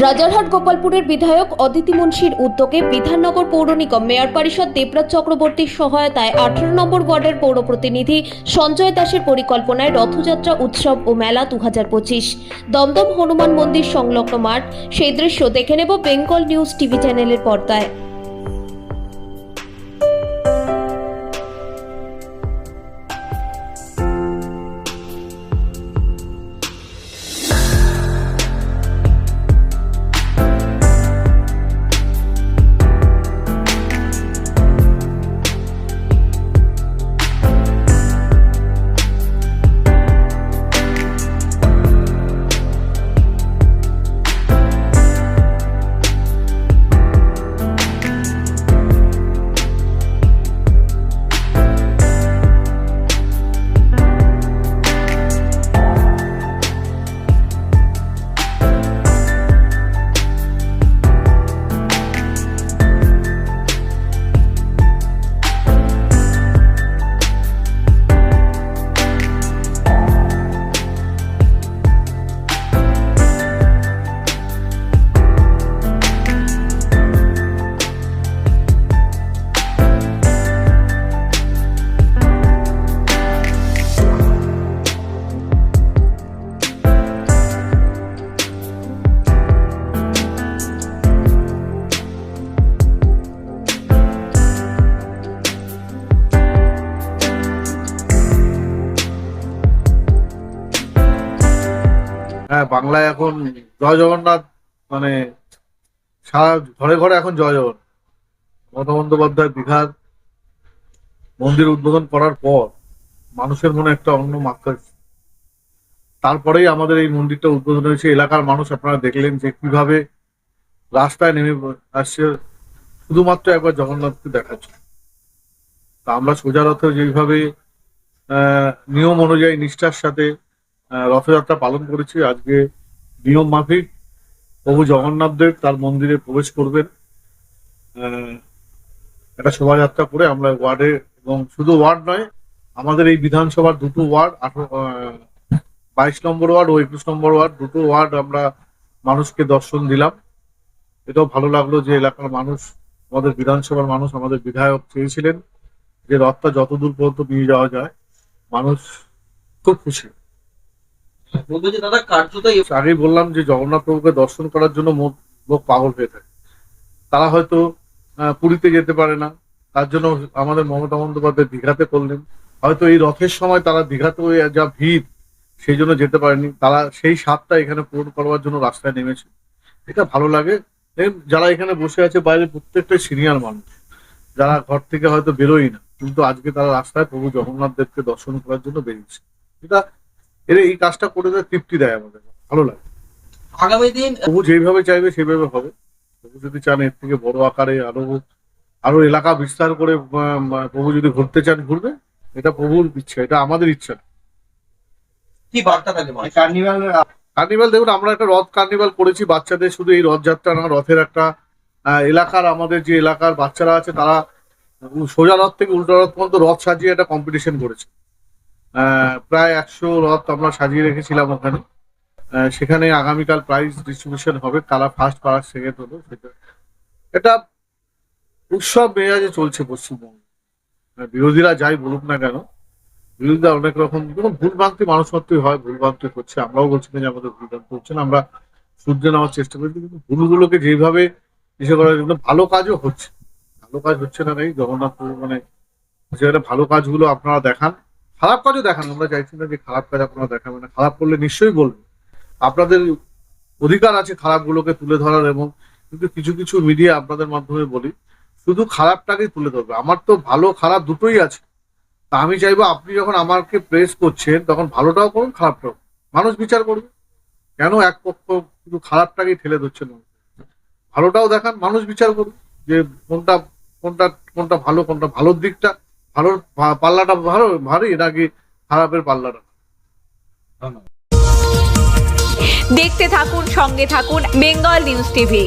রাজারহাট গোপালপুরের বিধায়ক অদিতি মুন্সির উদ্যোগে বিধাননগর পৌর নিগম মেয়র পরিষদ দেবরাজ চক্রবর্তীর সহায়তায় আঠারো নম্বর ওয়ার্ডের পৌর প্রতিনিধি সঞ্জয় দাসের পরিকল্পনায় রথযাত্রা উৎসব ও মেলা দু হাজার পঁচিশ। দমদম হনুমান মন্দির সংলগ্ন মাঠ। সেই দৃশ্য দেখে নেব বেঙ্গল নিউজ টিভি চ্যানেলের পর্দায়। হ্যাঁ বাংলায় এখন জয় জগন্নাথ মানে সারা ঘরে ঘরে এখন জয় জগন্নাথ। মমতা বন্দ্যোপাধ্যায় দীঘার মন্দির উদ্বোধন করার পর মানুষের মনে একটা অন্য মাত্রা। তারপরেই আমাদের এই মন্দিরটা উদ্বোধন হয়েছে। এলাকার মানুষ আপনারা দেখলেন যে কীভাবে রাস্তায় নেমে আসছে। শুধুমাত্র একবার জগন্নাথকে দেখাচ্ছে তা আমরা সোজা রথে যেইভাবে নিয়ম অনুযায়ী নিষ্ঠার সাথে রথযাত্রা পালন করেছি। আজকে নিয়ম মাফিক প্রভু জগন্নাথ দেব তার মন্দিরে প্রবেশ করবেন। একটা শোভাযাত্রা করে আমরা ওয়ার্ডে এবং শুধু ওয়ার্ড নয়, আমাদের এই বিধানসভার দুটো ওয়ার্ড বাইশ নম্বর ওয়ার্ড ও একুশ নম্বর ওয়ার্ড, দুটো ওয়ার্ড আমরা মানুষকে দর্শন দিলাম। এটাও ভালো লাগল যে এলাকার মানুষ, আমাদের বিধানসভার মানুষ, আমাদের বিধায়ক চেয়েছিলেন যে রথটা যতদূর পর্যন্ত নিয়ে যাওয়া যায়, মানুষ খুব খুশি। বলব বললাম যে, জগন্নাথ প্রভুকে দর্শন করার জন্য লোক পাগল হয়ে থাকে। তারা হয়তো পুরীতে যেতে পারে না। তার জন্য আমাদের মমতা বন্দ্যোপাধ্যায় দীঘাতে করলেন। হয়তো এই রথের সময় তারা দীঘাতে যা ভিড়, সেই জন্য যেতে পারেনি। তারা সেই স্বাদটা এখানে পূরণ করবার জন্য রাস্তায় নেমেছে। এটা ভালো লাগে। যারা এখানে বসে আছে, বাইরে প্রত্যেকটাই সিনিয়র মানুষ। যারা ঘর থেকে হয়তো বেরোই না। কিন্তু আজকে তারা রাস্তায় প্রভু জগন্নাথ দেবকে দর্শন করার জন্য বেরিয়েছে। এটা এর এই কাজটা করে দেয় তৃপ্তি দেয় আমাদের। ভালো লাগে। আগামী দিন প্রভু যেইভাবে চাইবে সেভাবে হবে। প্রভু যদি চান এর থেকে বড় আকারে আরও আরও এলাকা বিস্তার করে প্রভু যদি ঘুরতে চান ঘুরবে। এটা প্রভুর ইচ্ছা এটা আমাদের ইচ্ছা। কি বার্তা থাকে কার্নিভাল দেখুন আমরা একটা রথ কার্নিভাল করেছি। বাচ্চাদের শুধু এই রথযাত্রা না রথের একটা আহ, এলাকার আমাদের যে এলাকার বাচ্চারা আছে তারা সোজা রথ থেকে উল্টো রথ পর্যন্ত রথ সাজিয়ে একটা কম্পিটিশন করেছে। প্রায় একশো রথ আমরা সাজিয়ে রেখেছিলাম ওখানে। সেখানে আগামীকাল প্রাইজ ডিস্ট্রিবিউশন হবে কারা ফার্স্ট কারা সেকেন্ড হলো এটা উৎসব মেজাজে চলছে পশ্চিমবঙ্গে। বিরোধীরা যাই বলুক না কেন, বিরোধীরা অনেক রকম ভুল ভ্রান্তি মানুষ মাত্রই হয় ভুল ভ্রান্তি হচ্ছে। আমরাও বলছি না যে আমাদের ভুল ভ্রান্তি হচ্ছে না, আমরা সূর্য নেওয়ার চেষ্টা করছি, কিন্তু ভুলগুলোকে যেভাবে ইসে করা কিন্তু ভালো কাজও হচ্ছে। ভালো কাজ হচ্ছে না নেই জগন্নাথপুর মানে যেখানে ভালো কাজগুলো আপনারা দেখান খারাপ কাজও দেখান, আমরা চাইছি না যে খারাপ কাজ আপনারা দেখাবেন না, খারাপ করলে নিশ্চয়ই বলবেন। আপনাদের অধিকার আছে খারাপগুলোকে তুলে ধরার এবং কিন্তু কিছু কিছু মিডিয়া আপনাদের মাধ্যমে বলি, শুধু খারাপটাকেই তুলে ধরবে। আমার তো ভালো খারাপ দুটোই আছে। তা আমি চাইব আপনি যখন আমাকে প্রেস করছেন, তখন ভালোটাও করুন, খারাপটাও মানুষ বিচার করবে। কেন এক পক্ষ শুধু খারাপটাকেই ঠেলে ধরছেন ভালোটাও দেখান, মানুষ বিচার করুন যে কোনটা কোনটা কোনটা ভালো, কোনটা ভালোর দিকটা। ভালোর পাল্লাটা ভালো ভারী নাকি খারাপের পাল্লাটা? দেখতে থাকুন সঙ্গে থাকুন বেঙ্গল নিউজ টিভি।